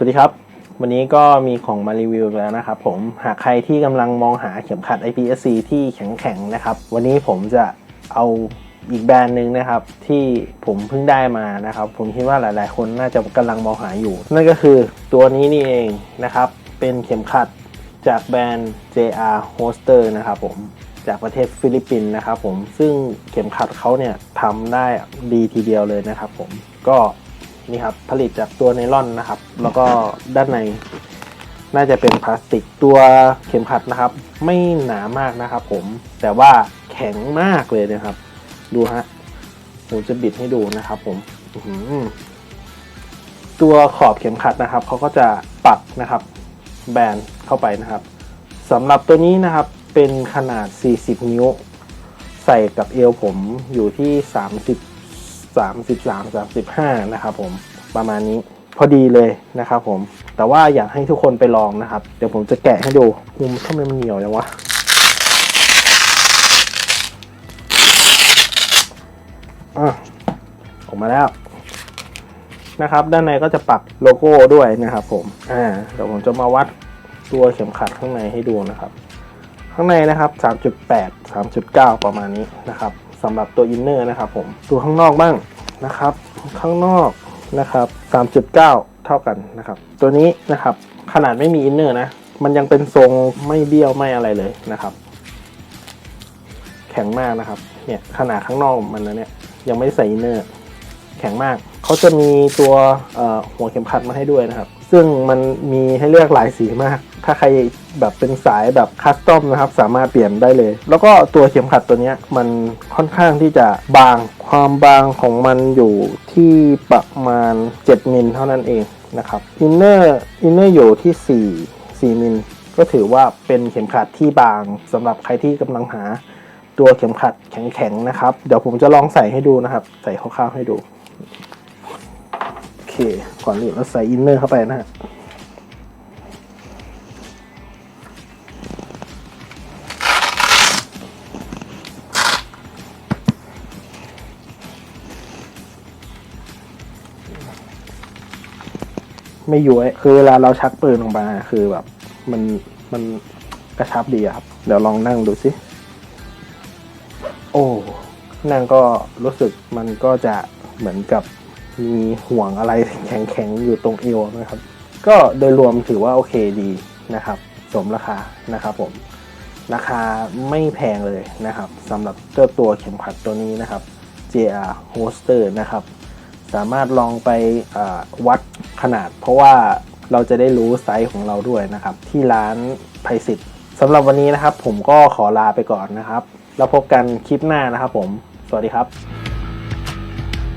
สวัสดีครับ วันนี้ก็มีของมารีวิวแล้วนะครับผมหากใครที่กำลังมองหาเข็มขัด IPSC ที่แข็งๆนะครับ วันนี้ผมจะเอาอีกแบรนด์หนึ่งนะครับ ที่ผมเพิ่งได้มานะครับ ผมคิดว่าหลายๆ คนน่าจะกำลังมองหาอยู่ นั่นก็คือตัวนี้นี่เองนะครับ เป็นเข็มขัดจากแบรนด์ JR Holster นะครับผมจากประเทศฟิลิปปินส์นะครับผมซึ่งเข็มขัดเขาเนี่ยทำได้ดีทีเดียวเลยนะครับผมก็ นี่ครับผลิตจากตัวไนล่อนนะครับ แล้วก็ด้านในน่าจะเป็นพลาสติกตัวเข็มขัดนะครับ ไม่หนามากนะครับ ผมแต่ว่าแข็งมากเลยนะครับ ดูฮะผมจะบิดให้ดูนะครับ ผมหือตัวขอบเข็มขัดนะครับเขาก็จะปักนะครับ แบนเข้าไปนะครับสำหรับตัวนี้นะครับเป็นขนาด 40 นิ้ว ใส่กับเอวผมอยู่ที่ 30 33 35 นะครับผมประมาณนี้พอดีเลยนะครับผม แต่ว่าอยากให้ทุกคนไปลองนะครับ เดี๋ยวผมจะแกะให้ดูมุมทำไมมันเหนียวจังวะอะออกมาแล้วนะครับ ด้านในก็จะปักโลโก้ด้วยนะครับผม อ่า เดี๋ยวผมจะมาวัดตัวเข็มขัดข้างในให้ดูนะครับ ข้างในนะครับ 3.8 3.9 ประมาณนี้นะครับ สำหรับตัวอินเนอร์นะครับผมตัวข้างนอกบ้างนะครับ ข้างนอกนะครับ 3.9 เท่ากันนะครับ ตัวนี้นะครับขนาดไม่มีอินเนอร์นะ มันยังเป็นทรงไม่เบี้ยวไม่อะไรเลยนะครับ แข็งมากนะครับ เนี่ยขนาดข้างนอกมันนะเนี่ยยังไม่ใส่อินเนอร์ แข็งมาก เขาจะมีตัวหัวเข็มขัดมาให้ด้วยนะครับ ซึ่งมันมีให้เลือกหลายสีมาก ถ้าใครแบบเป็นสายแบบคัสตอมนะครับ สามารถเปลี่ยนได้เลย แล้วก็ตัวเข็มขัดตัวนี้มันค่อนข้างที่จะบาง ความบางของมันอยู่ที่ประมาณ 7มิลเท่านั้นเองนะครับ อินเนอร์อินเนอร์อยู่ที่ 4 4มิลก็ถือว่าเป็นเข็มขัดที่บางสำหรับใครที่กำลังหาตัวเข็มขัดแข็งๆนะครับ เดี๋ยวผมจะลองใส่ให้ดูนะครับ ใส่คร่าวๆให้ดู เคก่อนอื่นเราใส่อินเนอร์เข้าไปนะฮะไม่ย้วยคือเวลาเราชักปืนออกมาคือแบบ มันมันกระชับดีครับ เดี๋ยวลองนั่งดูสิ โอ้ นั่งก็รู้สึกมันก็จะเหมือนกับ มีห่วงอะไรแข็งๆ อยู่ตรงเอวนะครับ ก็โดยรวมถือว่าโอเคดีนะครับ สมราคานะครับผม ราคาไม่แพงเลยนะครับสำหรับเจ้าตัวเข็มขัดตัวนี้นะครับ JR Holster นะครับ สามารถลองไปวัดขนาด เพราะว่าเราจะได้รู้ไซส์ของเราด้วยนะครับ ที่ร้านไพสิทธิ์สำหรับวันนี้นะครับ ผมก็ขอลาไปก่อนนะครับ แล้วพบกันคลิปหน้านะครับผม สวัสดีครับ